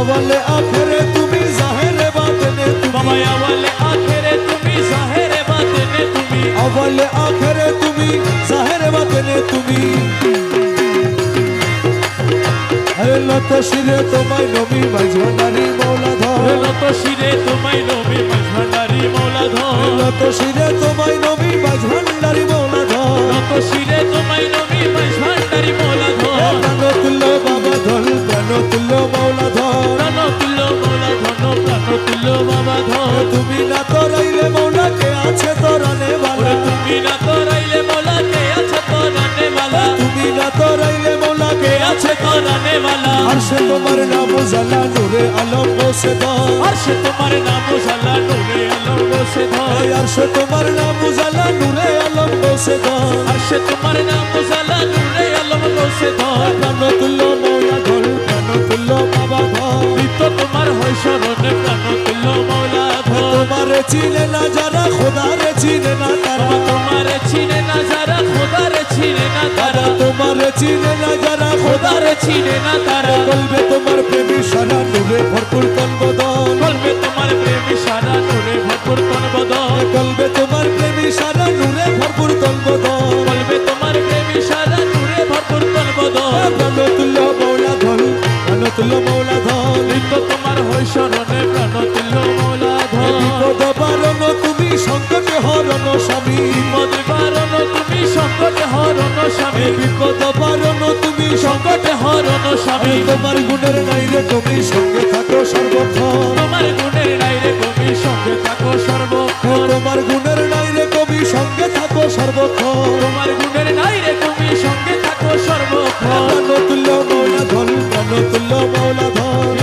আওয়ালে আখেরে তুমি জাহেরে বাতেনে তুমি। আওয়ালে আখেরে তুমি জাহেরে বাতেনে তুমি। আওয়ালে আখেরে তুমি জাহেরে বাতেনে তুমি। আরে লত শিরে তোমায় নবী মাঝভান্ডারি মৌলা ধর। নত শিরে তোমায় নবী মাঝভান্ডারি মৌলা ধর। লত শিরে তোমায় নবী মাঝভান্ডারি মৌলা ধর। নত শিরে তোমায় মৌলা ধন প্রাণ তুল্য বাবা ধর তুমি না তোরাইলে মৌলা কে আছে তোরানে বালা তুমি না তোরাইলে মৌলা কে আছে তোরানে মালা তুমি না তোরাইলে মৌলা কে আছে তোরানে মালা আর তোমার নাম জালা নূরে আলম বসে দাও আর তুল্য তোমারে চিনে না যারা খোদারে চিনে না তারা। তোমারে চিনে না যারা খোদারে চিনে না তারা। তোমারে চিনে না যারা খোদারে চিনে না তারা। বলবে তোমার প্রেমী সারা নূরে ভরপুর তন বদন বলবে তোমার প্রেমী সারা নূরে ভরপুর তন বদন বলবে তোমার প্রেমী সারা নূরে ভরপুর তন বদন বলবে তোমার প্রেমী সারা নূরে ভরপুর তন বদন প্রাণ তুল্য মৌলা ধর প্রাণ তুল্য মৌলা নিত্য তোমার হয় স্মরণে প্রাণ তুল্য মৌলা ধর বিপদ বারণ তুমি সংকটে হরণ স্বামী বিপদ বারণ তুমি সংকটে হরণ স্বামী। তোমার গুণের নাইরে তুমি সঙ্গে থাকো সর্বক্ষণ। তোমার গুণের নাইরে তুমি সঙ্গে থাকো সর্বক্ষণ। তোমার গুণের নাইরে তুমি সঙ্গে থাকো সর্বক্ষণ। তোমার গুণের নাইরে তুমি সঙ্গে থাকো সর্বক্ষণ। তুল্য মৌলাধন তুল্য মৌলাধন